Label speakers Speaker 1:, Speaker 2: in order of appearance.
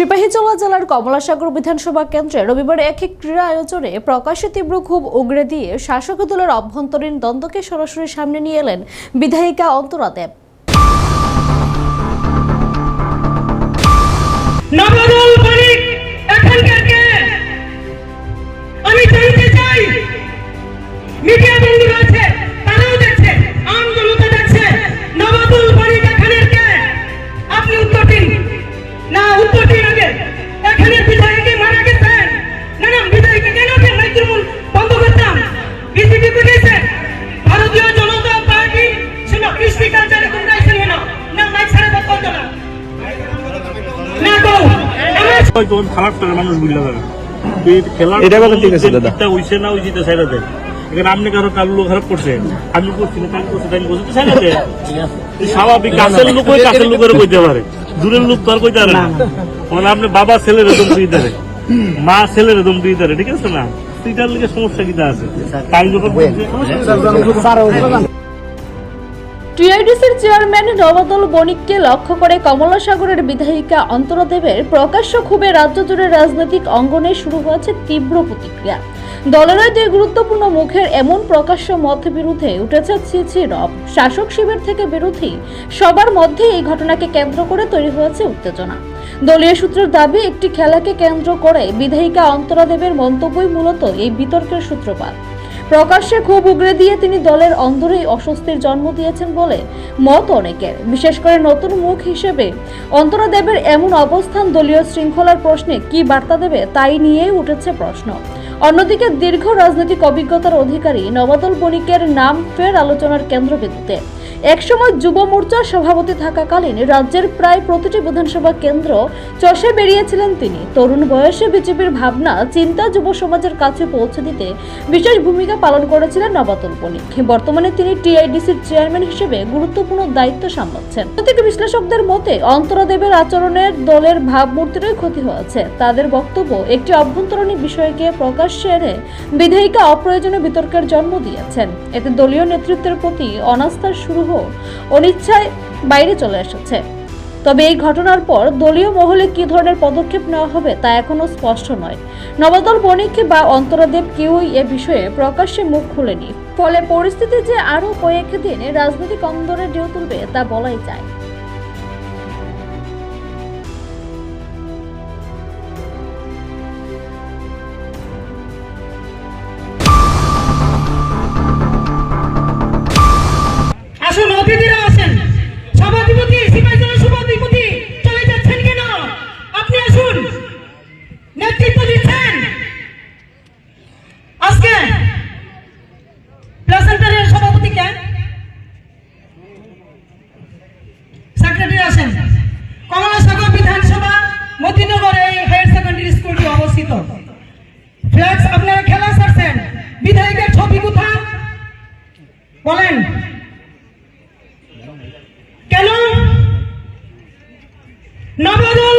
Speaker 1: সিপাহীজলা জেলার কমলাসাগর বিধানসভা কেন্দ্রে রবিবার এক এক ক্রীড়া আয়োজনে প্রকাশ্যে তীব্র ক্ষোভ উগড়ে দিয়ে শাসক দলের অভ্যন্তরীণ দ্বন্দ্বকে সরাসরি সামনে নিয়ে এলেন বিধায়িকা অন্তরা দেব।
Speaker 2: হয়তো মানুষ বুঝলে যাবে। তুই
Speaker 3: এটা কথা ঠিক আছে, দাদা।
Speaker 2: হইছে না ওই জিতে সাইডাতে এখানে আপনি কারও কারও লোক খারাপ করছে আমি করছি না তাই করছি তাই করছি তো সাইডাতে স্বাভাবিক কাছের লোক ওই কাছের লোকের কইতে পারে। দূরের লোক তো আর কইতে পারে না। মানে আপনি বাবা ছেলের এরকম দিয়ে দেবে মা ছেলের এরকম দিয়ে দেবে ঠিক আছে না? সেটার লিগে সমস্যা কিটা আছে? তাই যখন
Speaker 1: টিআইডিসির চেয়ারম্যান নবদল বণিককে লক্ষ্য করে কমলাসাগরের বিধায়িকা অন্তরা দেবের প্রকাশ্য ক্ষোভে রাজ্য জুড়ে রাজনৈতিক অঙ্গনে শুরু হয়েছে তীব্র প্রতিক্রিয়া। দলের দুই গুরুত্বপূর্ণ মুখের এমন প্রকাশ্য মত বিরুদ্ধে উঠেছে ছিছি রব। শাসক শিবির থেকে বিরোধী সবার মধ্যে এই ঘটনাকে কেন্দ্র করে তৈরি হয়েছে উত্তেজনা। দলীয় সূত্রের দাবি, একটি খেলাকে কেন্দ্র করে বিধায়িকা অন্তরা দেবের মন্তব্যই মূলত এই বিতর্কের সূত্রপাত। প্রকাশ্যে ক্ষোভ উগড়ে দিয়ে তিনি দলের অন্ধরেই অস্বস্তির জন্ম দিয়েছেন বলে মত অনেকের। বিশেষ করে নতুন মুখ হিসেবে অন্তরাদেবের এমন অবস্থান দলীয় শৃঙ্খলার প্রশ্নে কি বার্তা দেবে তাই নিয়েই উঠেছে প্রশ্ন। অন্যদিকে দীর্ঘ রাজনৈতিক অভিজ্ঞতার অধিকারী নবাদল বণিকের নাম ফের আলোচনার কেন্দ্রবিন্দুতে। একসময় যুব মোর্চার সভাপতি থাকাকালীন রাজ্যের প্রায় প্রতিটি বিধানসভা কেন্দ্র চষে বেরিয়েছিলেন তিনি। তরুণ বয়সে বিজেপির ভাবনা চিন্তা যুব সমাজের কাছে পৌঁছে দিতে বিশেষ ভূমিকা পালন করেছিলেন নবাতল বণিক বর্তমানে তিনি টিআইডিসির চেয়ারম্যান হিসেবে গুরুত্বপূর্ণ দায়িত্ব সামলাচ্ছেন। রাজনৈতিক বিশ্লেষকদের মতে অন্তরাদেবের আচরণের দলের ভাবমূর্তিরই ক্ষতি হয়েছে। তাদের বক্তব্য একটি অভ্যন্তরীণ বিষয়কে প্রকাশ্যে এনে বিধায়িকা অপ্রয়োজনীয় বিতর্কের জন্ম দিয়েছেন। এতে দলীয় নেতৃত্বের প্রতি অনাস্থার শুরু হোক অনিচ্ছায় বাইরে চলে এসেছে। তবে এই ঘটনার পর দলীয় মহলে কি ধরনের পদক্ষেপ নেওয়া হবে তা এখনও স্পষ্ট নয়। নবদল বণিককে বা অন্তরাদেব কেউই এ বিষয়ে প্রকাশ্যে মুখ খুলেনি। ফলে পরিস্থিতি যে আরও কয়েক দিন রাজনৈতিক অন্দরে ঢেউ তুলবে তা বলাই যায়।
Speaker 4: বলেন। কেন? নবদল